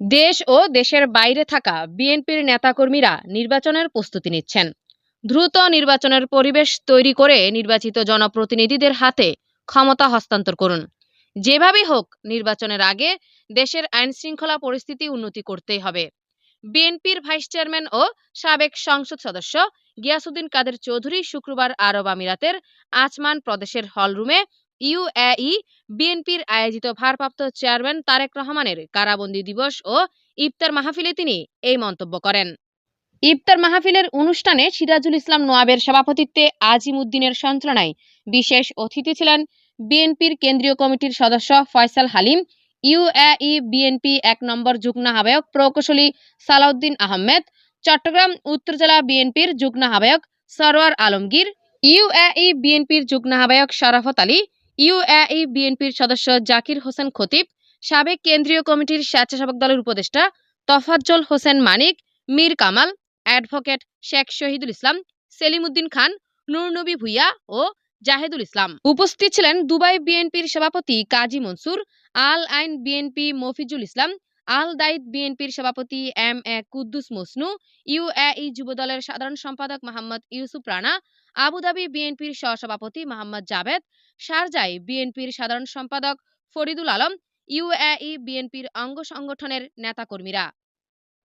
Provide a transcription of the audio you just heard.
দেশ ও দেশের বাইরে থাকা বিএনপির নেতাকর্মীরা নির্বাচনের প্রস্তুতি নিচ্ছেন। দ্রুত নির্বাচনের পরিবেশ তৈরি করে নির্বাচিত জনপ্রতিনিধিদের হাতে ক্ষমতা হস্তান্তর করুন। যেভাবেই হোক, নির্বাচনের আগে দেশের আইন শৃঙ্খলা পরিস্থিতি উন্নতি করতেই হবে। বিএনপির ভাইস চেয়ারম্যান ও সাবেক সংসদ সদস্য গিয়াসুদ্দিন কাদের চৌধুরী শুক্রবার আরব আমিরাতের আচমান প্রদেশের হলরুমে ইউএই বিএনপির আয়োজিত ভারপ্রাপ্ত চেয়ারম্যান তারেক রহমানের কারাবন্দী দিবস ও ইফতার মাহফিলে তিনি এই মন্তব্য করেন। ইফতার মাহফিলের অনুষ্ঠানে সিরাজুল ইসলাম নোয়াবের সভাপতিত্বে আজিম উদ্দিনের সঞ্চালনায় বিশেষ অতিথি ছিলেন বিএনপির কেন্দ্রীয় কমিটির সদস্য ফয়সাল হালিম ইউএই বিএনপি এক নম্বর যুগ্ম আহ্বায়ক প্রকৌশলী সালাউদ্দিন আহমেদ, চট্টগ্রাম উত্তর জেলা বিএনপির যুগ্ম আহ্বায়ক সরোয়ার আলমগীর ইউএই বিএনপির যুগ্ম আহ্বায়ক শরাফত আলী ইউএই বিএনপির সদস্য জাকির হোসেন খতিব, সাবেক কেন্দ্রীয় কমিটির স্বেচ্ছাসেবক দলের উপদেষ্টা তফাজ্জল হোসেন মানিক, মীর কামাল, অ্যাডভোকেট শেখ শহীদুল ইসলাম সেলিম উদ্দিন খান নুরনবী ভুইয়া ও জাহেদুল ইসলাম। উপস্থিত ছিলেন দুবাই বিএনপির সভাপতি কাজী মনসুর, আল আইন বিএনপি মফিজুল ইসলাম আল দাইদ বিএনপির সভাপতি M A Kuddus Mosnu UAE যুবদলের সাধারণ সম্পাদক মোহাম্মদ ইউসুফ রানা, আবুধাবি বিএনপির সহসভাপতি মোহাম্মদ জাভেদ, শারজাই বিএনপির সাধারণ সম্পাদক ফরিদুল আলম ইউএই বিএনপির অঙ্গ সংগঠনের নেতাকর্মীরা।